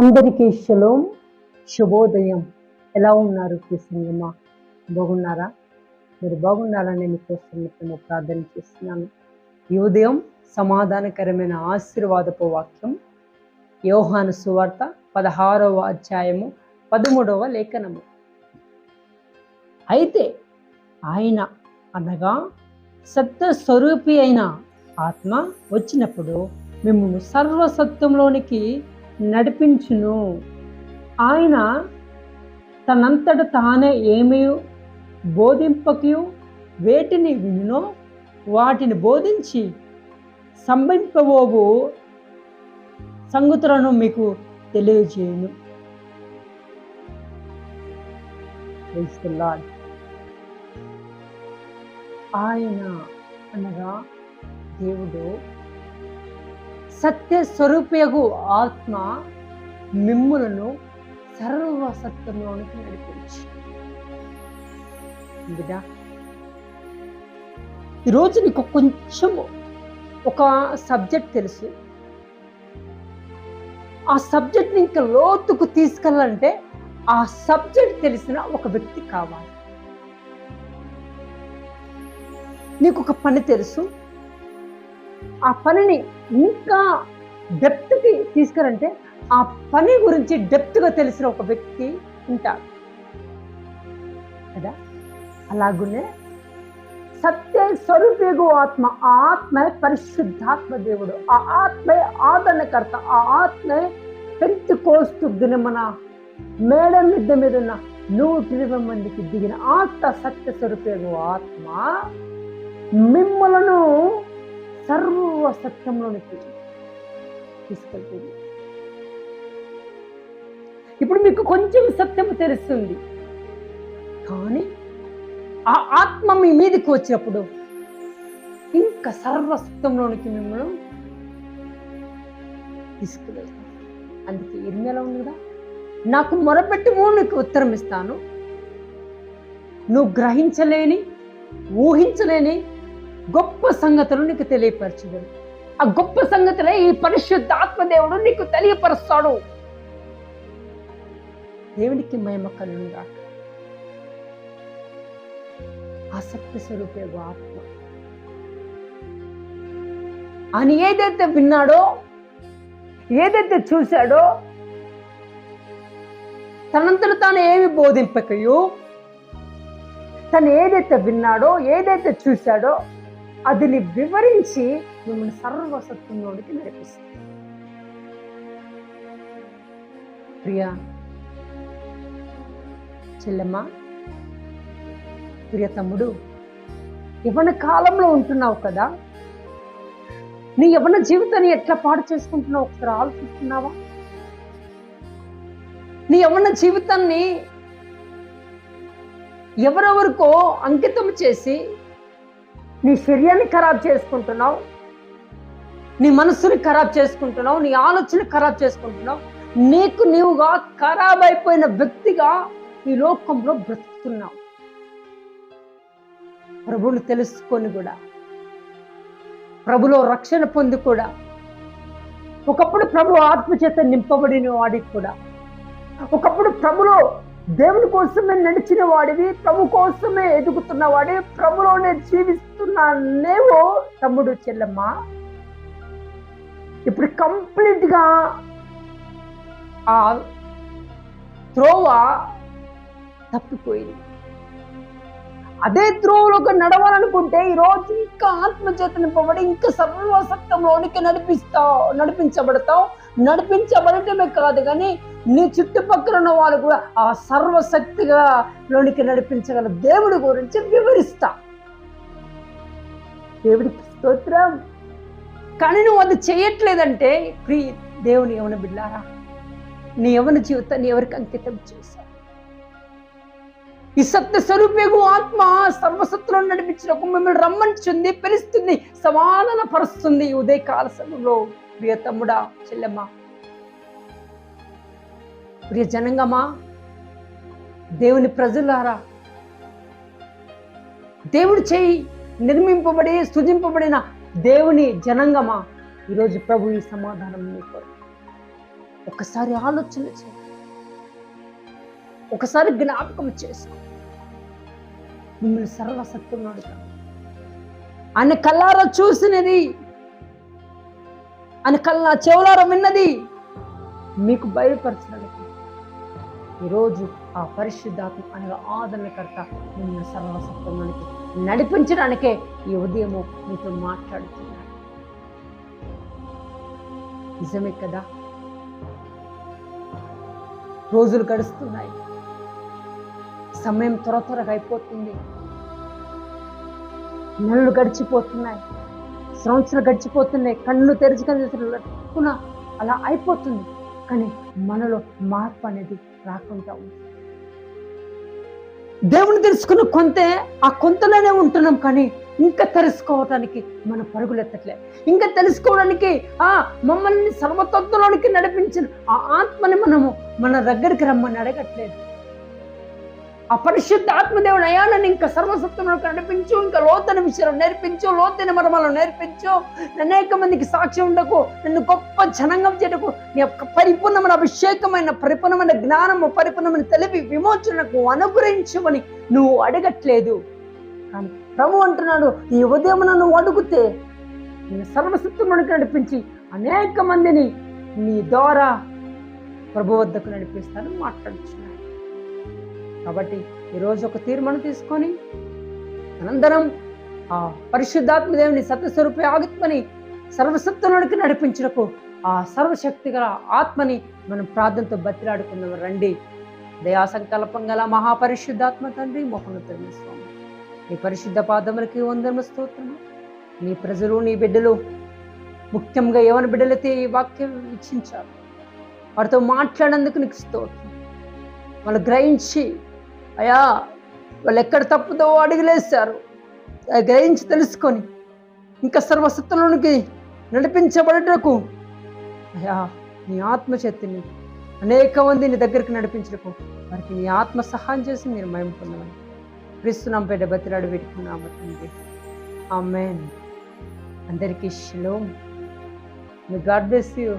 అందరికీ శలోం శుభోదయం. ఎలా ఉన్నారు కృష్ణమ్మ బాగున్నారా? మీరు బాగున్నారని మీకోసం నిత్యము ప్రార్థన చేస్తున్నాను. ఈ ఉదయం సమాధానకరమైన ఆశీర్వాదపు వాక్యం యోహాను సువార్త పదహారవ అధ్యాయము పదమూడవ లేఖనము. అయితే ఆయన అనగా సత్య స్వరూపి అయిన ఆత్మ వచ్చినప్పుడు మిమ్మల్ని సర్వసత్యంలోనికి నడిపించును. ఆయన తనంతట తానే ఏమీ బోధింపకయు వేటిని వినునో వాటిని బోధించి సంభింపబోవు సంగతులను మీకు తెలియజేయను. ఆయన అనగా దేవుడు సత్య స్వరూపయగు ఆత్మ మిమ్ములను సర్వ సత్యంలోనికి నడిపించి. బిడ్డా ఈరోజు నీకు కొంచెం ఒక సబ్జెక్ట్ తెలుసు. ఆ సబ్జెక్ట్ని ఇంకా లోతుకు తీసుకెళ్ళాలంటే ఆ సబ్జెక్ట్ తెలిసిన ఒక వ్యక్తి కావాలి. నీకు ఒక పని తెలుసు. ఆ పనిని ఇంకా డెప్త్కి తీసుకురంటే ఆ పని గురించి డెప్త్గా తెలిసిన ఒక వ్యక్తి ఉంటాడు. కదా? అలాగునే సత్య స్వరూపేగు ఆత్మ ఆ ఆత్మే పరిశుద్ధాత్మ దేవుడు. ఆ ఆత్మే ఆదరణకర్త ఆ ఆత్మే పెంచు కోస్తు దినమన మేడ మిద్ద మీద ఉన్న నూట ఇరవై మందికి దిగిన ఆత్మ సత్య స్వరూపేగు ఆత్మ మిమ్మలను సర్వ సత్యంలోనికి తీసుకెళ్తుంది. ఇప్పుడు మీకు కొంచెం సత్యం తెలుస్తుంది. కానీ ఆ ఆత్మ మీ మీదకి వచ్చినప్పుడు ఇంకా సర్వసత్వంలోనికి మిమ్మల్ని తీసుకువెళ్తాం అందుకే ఇర్మెల ఉంది కదా నాకు మొరపెట్టుము నీకు ఉత్తరం ఇస్తాను. నువ్వు గ్రహించలేని ఊహించలేని గొప్ప సంగతులు నీకు తెలియపరచగలరు ఆ గొప్ప సంగతులే ఈ పరిశుద్ధ ఆత్మదేవుడు నీకు తెలియపరుస్తాడు. దేవునికి మహిమ కలుగుగా ఆసక్తి స్వరూపే ఆత్మ. అని ఏదైతే విన్నాడో ఏదైతే చూశాడో తనంతట తాను ఏమి బోధింపకయో తను ఏదైతే విన్నాడో ఏదైతే చూశాడో అదిని వివరించి మిమ్మల్ని సర్వసత్వంలోనికి నడిపిస్తుంది. ప్రియా చెల్లెమ్మ ప్రియ తమ్ముడు యవన కాలంలో ఉంటున్నావు కదా? నీ యవన జీవితాన్ని ఎట్లా పాడు చేసుకుంటున్నావు? ఒకసారి ఆలోచిస్తున్నావా? నీ యవన జీవితాన్ని ఎవరెవరికో అంకితం చేసి నీ శరీరాన్ని ఖరాబ్ చేసుకుంటున్నావు. నీ మనస్సుని ఖరాబ్ చేసుకుంటున్నావు. నీ ఆలోచన ఖరాబ్ చేసుకుంటున్నావు. నీకు నీవుగా ఖరాబ్ అయిపోయిన వ్యక్తిగా ఈ లోకంలో బ్రతుకుతున్నావు. ప్రభువుని తెలుసుకొని కూడా ప్రభులో రక్షణ పొంది కూడా ఒకప్పుడు ప్రభు ఆత్మచేత నింపబడిన వాడికి కూడా ఒకప్పుడు ప్రభులో దేవుని కోసమే నడిచిన వాడివి ప్రభు కోసమే ఎదుగుతున్న వాడి ప్రభులోనే జీవిస్తున్నా నేవో తమ్ముడు చెల్లమ్మ. ఇప్పుడు కంప్లీట్గా ఆ త్రోవ తప్పిపోయింది. అదే త్రోవలోకి నడవాలనుకుంటే ఈ రోజు ఇంకా ఆత్మచేత నింపబడి ఇంకా సర్వసత్వంలోనికి నడిపిస్తావు నడిపించబడతావు. నడిపించబడటమే కాదు కానీ నీ చుట్టుపక్కల ఉన్న వాళ్ళు కూడా ఆ సర్వశక్తిగా లోనికి నడిపించగల దేవుడి గురించి వివరిస్తా. దేవుడికి స్తోత్రం. కానీ నువ్వు అది చేయట్లేదంటే ప్రీ దేవుని ఎవరిని బిడ్డారా? నీ ఎవరి జీవితాన్ని ఎవరికి అంకితం చేశావు ఈ సత్య స్వరూపేగు ఆత్మ సర్వసత్తులను నడిపించిన మిమ్మల్ని రమ్మంటుంది పిలుస్తుంది సమాధాన పరుస్తుంది ఉదయ కాల సమయంలో. ప్రియ తమ్ముడా చెల్లెమ్మ ప్రియ జనంగమా దేవుని ప్రజలారా దేవుడు చేయి నిర్మింపబడి సృజింపబడిన దేవుని జనంగమా ఈరోజు ప్రభు ఈ సమాధానం మీ ఒకసారి ఆలోచన చేయండి ఒకసారి జ్ఞాపకం చేసుకో. మిమ్మల్ని సర్వశక్తున్నాడు అడుగుతాను ఆయన కల్లారా చూసినది ఆయన కల్లా చెవులారా విన్నది మీకు బయలుపరచడానికి. ఈరోజు ఆ పరిశుద్ధాత్మ అనగా ఆదరణకర్త మిమ్మల్ని సర్వసత్వంలోనికి నడిపించడానికే ఈ ఉదయము మీతో మాట్లాడుతున్నాడు. నిజమే కదా? రోజులు గడుస్తున్నాయి. సమయం త్వర త్వరగా అయిపోతుంది. నెలలు గడిచిపోతున్నాయి. సంవత్సరాలు గడిచిపోతున్నాయి. కళ్ళు తెరుచుకొని అలా అయిపోతుంది. కానీ మనలో మార్పు అనేది రాకుండా ఉంది. దేవుని తెలుసుకున్న కొంతే ఆ కొంతలోనే ఉంటున్నాం కానీ ఇంకా తెలుసుకోవటానికి మన పరుగులెత్తట్లే ఇంకా తెలుసుకోవడానికి ఆ మమ్మల్ని సర్వతత్వంలోనికి నడిపించిన ఆ ఆత్మని మనము మన దగ్గరికి రమ్మని అడగట్లేదు. ఆ పరిశుద్ధ ఆత్మదేవుడు అయ్యా నన్ను ఇంకా సర్వసత్వంలోకి నడిపించు ఇంకా లోతైన విషయాలు నేర్పించు లోతైన మర్మాలు నేర్పించు. అనేక మందికి సాక్ష్యం ఉండకు నన్ను గొప్ప జనంగం చేయటకు నీ యొక్క పరిపూర్ణమైన అభిషేకమైన పరిపూర్ణమైన జ్ఞానము పరిపూర్ణమైన తెలివి విమోచనకు అనుగ్రహించమని నువ్వు అడగట్లేదు. కానీ ప్రభు అంటున్నాడు ఈ ఉదయం నువ్వు అడుగుతే నేను సర్వసత్వంలోకి నడిపించి అనేక మందిని నీ ద్వారా ప్రభు వద్దకు నడిపిస్తాను మాట్లాడుచున్నాడు. కాబట్టి ఈరోజు ఒక తీర్మానం తీసుకొని అనంతరం ఆ పరిశుద్ధాత్మ దేవుని సత్యస్వరూపి ఆత్మని సర్వసత్వనుడికి నడిపించడకు ఆ సర్వశక్తి గల ఆత్మని మనం ప్రార్థనతో బతిలాడుకుందాం. రండి. దయా సంకల్పం గల మహాపరిశుద్ధాత్మ తండ్రి మోహనోత్తమ స్వామి నీ పరిశుద్ధ పాదములకి వందన స్తోత్రము. నీ ప్రజలు నీ బిడ్డలు ముఖ్యంగా ఎవరి బిడ్డలైతే ఈ వాక్యం వీక్షించారు వారితో మాట్లాడేందుకు నీకు స్తోత్రం. వాళ్ళు గ్రహించి అయా వాళ్ళు ఎక్కడ తప్పుదో అడుగులేశారు. అది గ్రహించి తెలుసుకొని ఇంకా సర్వసత్తులోనికి నడిపించబడటకు. అయా నీ ఆత్మశక్తిని అనేక మంది నీ దగ్గరికి నడిపించటకు వారికి నీ ఆత్మ సహాయం చేసి మీరు మయం పొందమని క్రీస్తునాం పేట బతిలాడు పెట్టుకున్నాము తండ్రి. ఆమెన్. అందరికీ షలోమ్ గాడ్ బ్లెస్ యూ